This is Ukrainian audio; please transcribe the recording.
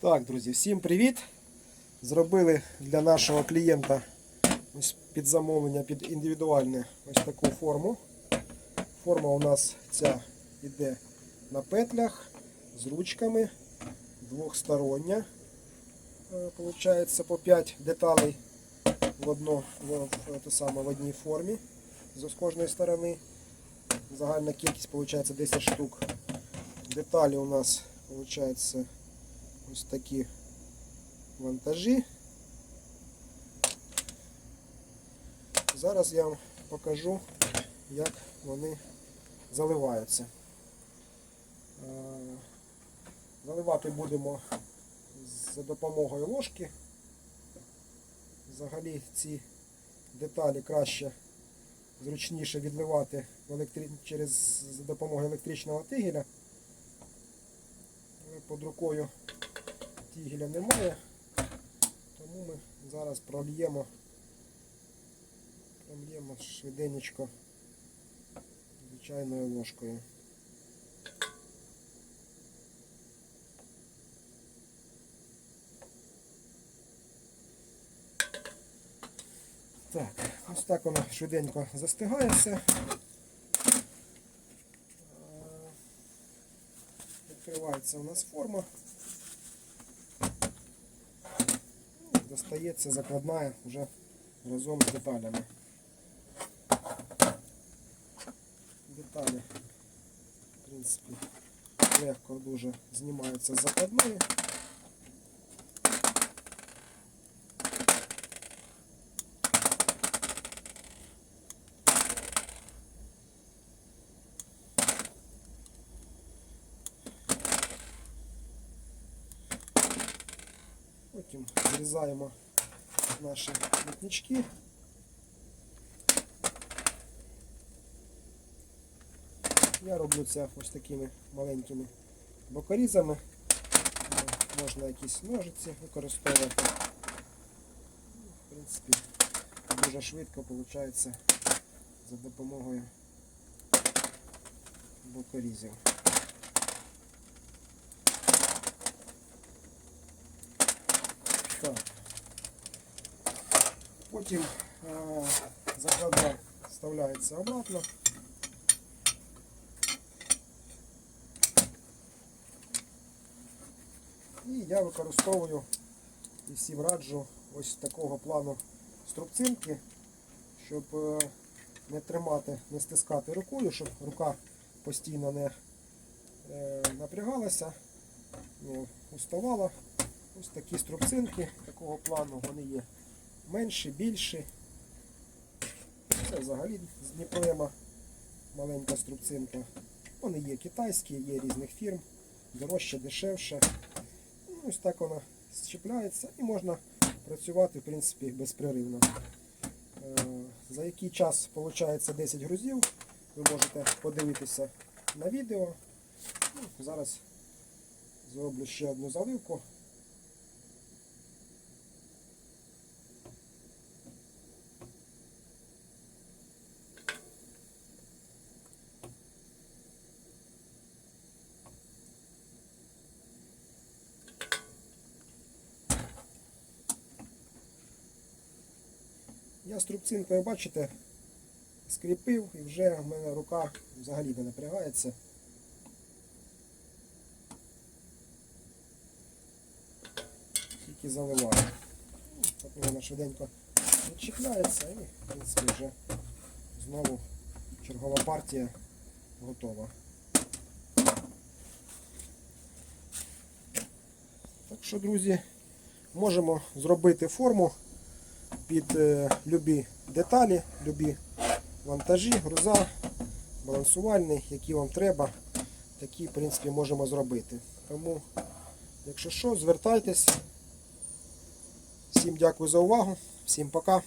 Так, друзі, всім привіт! Зробили для нашого клієнта ось під замовлення, під індивідуальне ось таку форму. Форма у нас ця йде на петлях з ручками, двохстороння. Е, Получається по 5 деталей в, одно, в, те саме, в одній формі з кожної сторони. Загальна кількість виходить 10 штук. Деталі у нас виходить ось такі вантажі. Зараз я вам покажу, як вони заливаються. Е, Заливати будемо за допомогою ложки. Взагалі ці деталі краще, зручніше відливати в електри... через за допомогою електричного тигеля. Під рукою тігеля немає, тому ми зараз прольємо, прольємо швиденечко звичайною ложкою. Так, ось так воно швиденько застигається. Е, Відкривається у нас форма. Достається закладна вже разом з деталями. Деталі, в принципі, легко дуже знімаються з закладної. Потім зрізаємо наші нитнички. Я роблю це ось такими маленькими бокорізами. Можна якісь ножиці використовувати. В принципі, дуже швидко виходить за допомогою бокорізів. Так. Потім е, закладна вставляється обратно. І я використовую і всім раджу ось такого плану струбцинки, щоб е, не тримати, не стискати рукою, щоб рука постійно не е, напрягалася, не уставала. Ось такі струбцинки такого плану, вони є менші, більші. Це взагалі з Дніпрома маленька струбцинка. Вони є китайські, є різних фірм, дорожче, дешевше. Ну, Ось так вона щепляється і можна працювати в принципі безпреривно. Е, За який час виходить 10 грузів, ви можете подивитися на відео. Ну, Зараз зроблю ще одну заливку. Я струбцинкою, бачите, скріпив і вже в мене рука взагалі не напрягається. Тільки заливаю. Так вона швиденько відчіпляється і в принципі вже знову чергова партія готова. Так що, друзі, можемо зробити форму під е, любі деталі, любі вантажі, груза, балансувальний, які вам треба, такі в принципі можемо зробити. Тому, якщо що, звертайтесь. Всім дякую за увагу, всім пока.